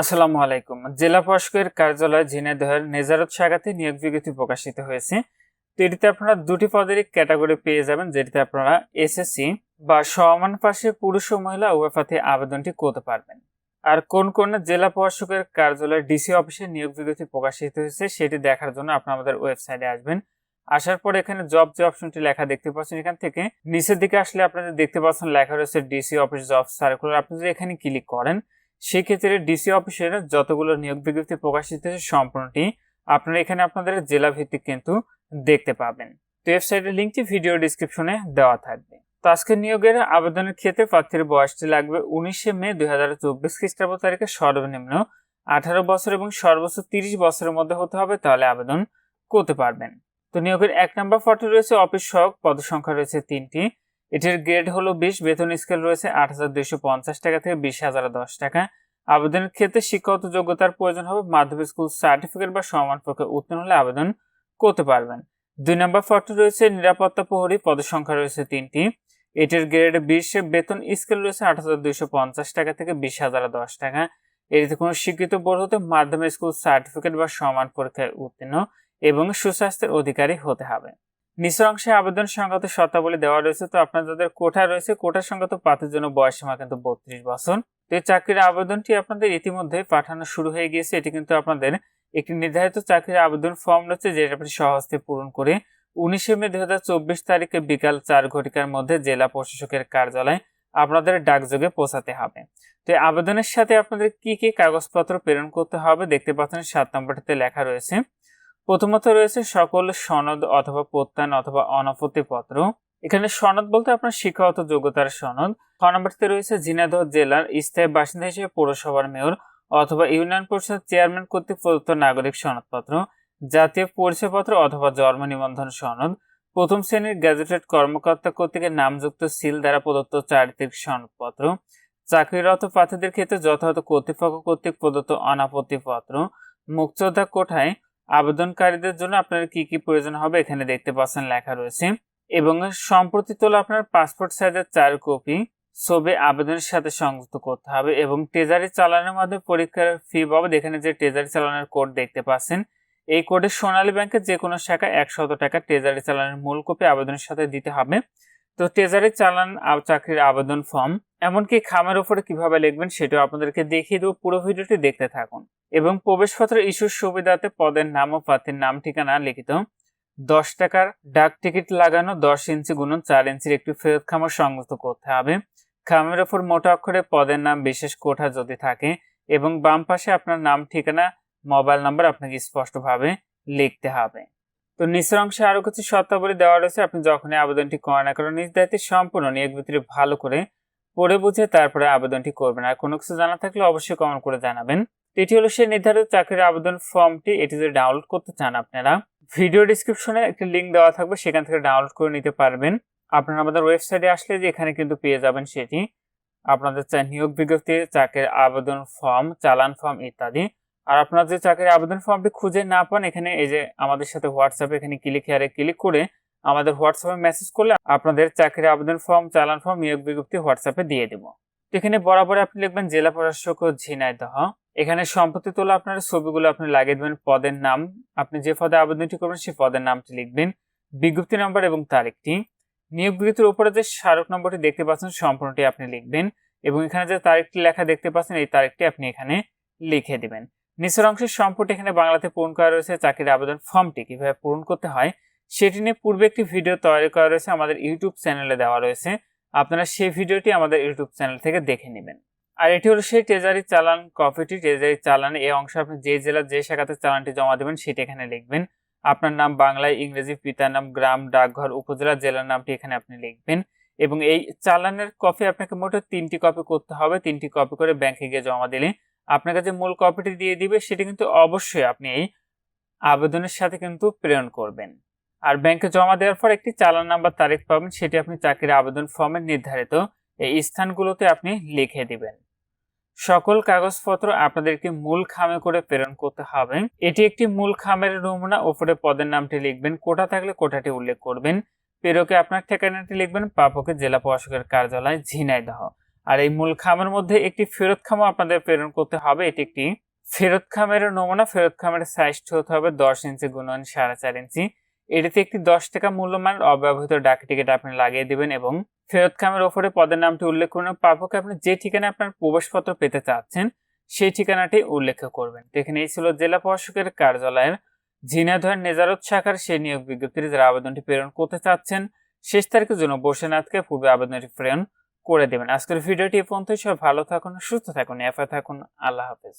আসসালামু আলাইকুম। জেলা প্রশাসকের কার্যালয় ঝিনাইদহের নেজারত শাখাতে নিয়োগ বিজ্ঞপ্তি প্রকাশিত হয়েছে। তো এটিতে আপনারা দুটি পদের ক্যাটাগরি পেয়ে যাবেন, যেটিতে আপনারা এসএসসি বা সমান পাশে পুরুষ ও মহিলা উভয় প্রার্থী আবেদনটি করতে পারবেন। আর কোন কোন জেলা প্রশাসকের কার্যালয় ডিসি অফিসে নিয়োগ বিজ্ঞপ্তি প্রকাশিত হয়েছে, সেটি দেখার জন্য আপনারা আমাদের ওয়েবসাইটে আসবেন। আসার পর এখানে জব যে অপশনটি লেখা দেখতে পাচ্ছেন, এখান থেকে নিচের দিকে আসলে আপনাদের দেখতে পাচ্ছেন লেখা রয়েছে ডিসি অফিস জব সার্কুলার আপনি যদি এখানে ক্লিক করেন সেক্ষেত্রে ডিসি অফিসের যতগুলো নিয়োগ বিজ্ঞপ্তি প্রকাশিত হয়েছে, সম্পূর্ণটি আপনারা এখানে আপনাদের জেলা ভিত্তিক কিন্তু দেখতে পাবেন। তো ওয়েবসাইটের লিঙ্কটি ভিডিও ডিসক্রিপশনে দেওয়া থাকবে। তো আজকে নিয়োগের আবেদনের ক্ষেত্রে প্রার্থীর বয়সটি লাগবে উনিশে মে দুই হাজার চব্বিশ খ্রিস্টাব্দ তারিখে সর্বনিম্ন আঠারো বছর এবং সর্বোচ্চ তিরিশ বছরের মধ্যে হতে হবে, তাহলে আবেদন করতে পারবেন। তো নিয়োগের এক নম্বর ফটো রয়েছে অফিস সহক পদসংখ্যা রয়েছে তিনটি। এটির গ্রেড হলো বিশ, বেতন স্কেল রয়েছে আট হাজার দুইশো পঞ্চাশ টাকা থেকে বিশ হাজার দশ টাকা। আবেদনের ক্ষেত্রে শিক্ষাগত যোগ্যতার প্রয়োজন হবে, মাধ্যমিক স্কুল সার্টিফিকেট বা সমান পক্ষে উত্তীর্ণ হলে আবেদন করতে পারবেন। দুই নম্বর ফটো রয়েছে নিরাপত্তা প্রহরী পদসংখ্যা রয়েছে তিনটি। এটির গ্রেড বিশ, বেতন স্কেল রয়েছে আট হাজার দুইশো পঞ্চাশ টাকা থেকে বিশ হাজার দশ টাকা। এটিতে কোনো স্বীকৃত বোর্ড হতে মাধ্যমিক স্কুল সার্টিফিকেট বা সমান পরীক্ষায় উত্তীর্ণ এবং সুস্বাস্থ্যের অধিকারী হতে হবে। নিচের অংশে আবেদন সংগত শর্তাবলী দেওয়া রয়েছে। তো আপনার যাদের কোঠা রয়েছে, কোঠা সংগত প্রার্থীর জন্য বয়স সীমা কিন্তু বত্রিশ বছর। তো এই চাকরির আবেদনটি আপনাদের ইতিমধ্যে পাঠানো শুরু হয়ে গিয়েছে। এটি কিন্তু আপনাদের একটি নির্ধারিত চাকরির আবেদন ফর্ম রয়েছে, যেটা আপনি সহজতে পূরণ করে উনিশে মে দুই হাজার চব্বিশ তারিখে বিকাল চার ঘটিকার মধ্যে জেলা প্রশাসকের কার্যালয় আপনাদের ডাকযোগে পৌঁছাতে হবে। তো আবেদনের সাথে আপনাদের কি কি কাগজপত্র প্রেরণ করতে হবে দেখতে পাচ্ছেন, সাত নম্বরটিতে লেখা রয়েছে প্রথমত রয়েছে সকল সনদ অথবা প্রত্যান অথবা অনাপত্তি পত্র। এখানে সনদ বলতে আপনার শিক্ষাগত যোগ্যতার সনদ। ছ নম্বরটিতে রয়েছে ঝিনাইদহ জেলার স্থায়ী বাসিন্দা হিসেবে পৌরসভার মেয়র অথবা ইউনিয়ন পরিষদ চেয়ারম্যান কর্তৃক প্রদত্ত নাগরিক সনদপত্র, জাতীয় পরিচয়পত্র অথবা জন্ম নিবন্ধন সনদ, প্রথম শ্রেণির গ্যাজেটেড কর্মকর্তা কর্তৃক নামযুক্ত সিল দ্বারা প্রদত্ত চারিত্রিক সনদপত্র, চাকরিরত প্রার্থীদের ক্ষেত্রে যথাযথ কর্তৃপক্ষ কর্তৃক প্রদত্ত অনাপত্তি পত্র, মুক্তিযোদ্ধা কোঠায় আবেদনকারীদের জন্য আপনার কি কি প্রয়োজন হবে এখানে দেখতে পাচ্ছেন লেখা রয়েছে। এবং সম্প্রতি তোলা আপনার পাসপোর্ট সাইজের চার কপি, ছবি আবেদনের সাথে সংযুক্ত করতে হবে এবং ট্রেজারি চালানোর মাধ্যমে পরীক্ষার ফি বাবদ এখানে যে ট্রেজারি চালানোর কোড দেখতে পাচ্ছেন, এই কোডে সোনালী ব্যাংকের যে কোনো শাখা একশত টাকা ট্রেজারি চালানোর মূল কপি আবেদনের সাথে দিতে হবে। তো ট্রেজারি চালান চাকরির আবেদন ফর্ম এমনকি খামের উপরে কীভাবে লিখবেন সেটাও আপনাদেরকে দেখিয়ে দেবো। পুরো ভিডিওটি দেখতে থাকুন। এবং প্রবেশপত্র ইস্যুর সুবিধাতে পদের নাম ও প্রার্থীর নাম ঠিকানা লিখিত। দশ টাকার ডাক টিকিট লাগানো, দশ ইঞ্চি গুণন চার ইঞ্চির একটি ফেরত খামার সংযুক্ত করতে হবে। খামের ওপর মোটা অক্ষরে পদের নাম বিশেষ কোঠা যদি থাকে এবং বাম পাশে আপনার নাম ঠিকানা, মোবাইল নাম্বার আপনাকে স্পষ্টভাবে লিখতে হবে। তো নিচের অংশে আরও কিছু শর্তাবলী দেওয়া রয়েছে। আপনি যখনই আবেদনটি করেন না করেন নিজ দায়িত্বে সম্পূর্ণ নিয়োগ ভিত্তিতে ভালো করে পড়ে বুঝে তারপরে আবেদনটি করবেন। আর কোনো কিছু জানা থাকলে অবশ্যই কমেন্ট করে জানাবেন। এটি হলো সেই নির্ধারিত চাকরির আবেদন ফর্মটি। এটি যদি ডাউনলোড করতে চান আপনারা ভিডিও ডিসক্রিপশনে একটি লিঙ্ক দেওয়া থাকবে। সেখান থেকে ডাউনলোড করে নিতে পারবেন। আপনারা আমাদের ওয়েবসাইটে আসলে যে এখানে কিন্তু পেয়ে যাবেন সেটি। আপনাদের নিয়োগ বিজ্ঞপ্তি, চাকরির আবেদন ফর্ম চালান ফর্ম ইত্যাদি। আর আপনার যে চাকরির আবেদন ফর্মটি খুঁজে না পান, এখানে এই যে আমাদের সাথে হোয়াটসঅ্যাপে এখানে ক্লিক হেয়ারে ক্লিক করে আমাদের হোয়াটসঅ্যাপে মেসেজ করলে আপনাদের চাকরির আবেদন ফর্ম চালান ফর্ম নিয়োগ বিজ্ঞপ্তি হোয়াটসঅ্যাপে দিয়ে দেব। এখানে বরাবর আপনি লিখবেন জেলা প্রশাসক ঝিনাইদহ। এখানে সম্পত্তি তোলা আপনার ছবিগুলো আপনি লাগিয়ে দেবেন, পদের নাম। আপনি যে পদে আবেদনটি করবেন, সেই পদের নামটি লিখবেন, বিজ্ঞপ্তি নম্বর এবং তারিখটি। নিয়োগ বিজ্ঞপ্তির উপরে যে স্মারক নম্বরটি দেখতে পাচ্ছেন, সম্পূর্ণটি আপনি লিখবেন এবং এখানে যে তারিখটি লেখা দেখতে পাচ্ছেন, এই তারিখটি আপনি এখানে লিখে দিবেন। নিচের অংশের সম্পূর্ণ এখানে বাংলাতে পূরণ করা রয়েছে চাকরির আবেদন ফর্মটি। কীভাবে পূরণ করতে হয় সেটি নিয়ে পূর্বে একটি ভিডিও তৈরি করা রয়েছে আমাদের ইউটিউব চ্যানেলে দেওয়া রয়েছে। আপনারা সেই ভিডিওটি আমাদের ইউটিউব চ্যানেল থেকে দেখে নেবেন। আর এটি হলো সেই ট্রেজারি চালান, কপিটি ট্রেজারি চালান এই অংশ আপনি যে জেলার যে শাখাতে চালানটি জমা দেবেন সেটি এখানে লিখবেন। আপনার নাম বাংলায়, ইংরেজি, পিতার নাম, গ্রাম, ডাকঘর, উপজেলা, জেলার নামটি এখানে আপনি লিখবেন। এবং এই চালানের কপি আপনাকে মোটে তিনটি কপি করতে হবে। তিনটি কপি করে ব্যাংকে গিয়ে জমা দিলে আপনার কাছে মূল কপিটি দিয়ে দিবে, সেটি কিন্তু অবশ্যই আপনি এই আবেদনের সাথে কিন্তু প্রেরণ করবেন। আর ব্যাংকে জমা দেওয়ার পর একটি চালান নাম্বার তারিখ পাবেন, সেটি আপনি চাকরির আবেদন ফর্মে নির্ধারিত এই স্থানগুলোতে আপনি লিখে দিবেন। সকল কাগজপত্র আপনাদেরকে মূল খামে করে প্রেরণ করতে হবে। এটি একটি মূল খামের নমুনা, ওপরে পদের নামটি লিখবেন, কোটা থাকলে কোটাটি উল্লেখ করবেন। প্রেরকে আপনার ঠিকানাটি লিখবেন পাপকে জেলা প্রশাসকের কার্যালয়, ঝিনাইদহ। আর এই মূল খামের মধ্যে একটি ফেরত খামও আপনাদের প্রেরণ করতে হবে। এটি একটি ফেরত খামের নমুনা। ফেরত খামের সাইজটি হতে হবে দশ ইঞ্চি গুণন সাড়ে চার ইঞ্চি। এটিতে একটি দশ টাকা মূল্যমানের অব্যবহৃত ডাক টিকিট আপনি লাগিয়ে দিবেন এবং ফেরত খামের ওপরে পদের নামটি উল্লেখ করুন। প্রাপকে আপনি যে ঠিকানায় আপনার প্রবেশপত্র পেতে চাচ্ছেন, সেই ঠিকানাটি উল্লেখ করবেন। এখানে এই ছিল জেলা প্রশাসকের কার্যালয়ের ঝিনাইদহ নেজারত শাখার সেই নিয়োগ বিজ্ঞপ্তির যারা আবেদনটি প্রেরণ করতে চাচ্ছেন। শেষ তারিখের জন্য বসে নাথকে পূর্বে আবেদনটি প্রেরণ করে দেবেন। আজকের ভিডিওটি এ পর্যন্তই। সব ভালো থাকুন, সুস্থ থাকুন এফে থাকুন। আল্লাহ হাফেজ।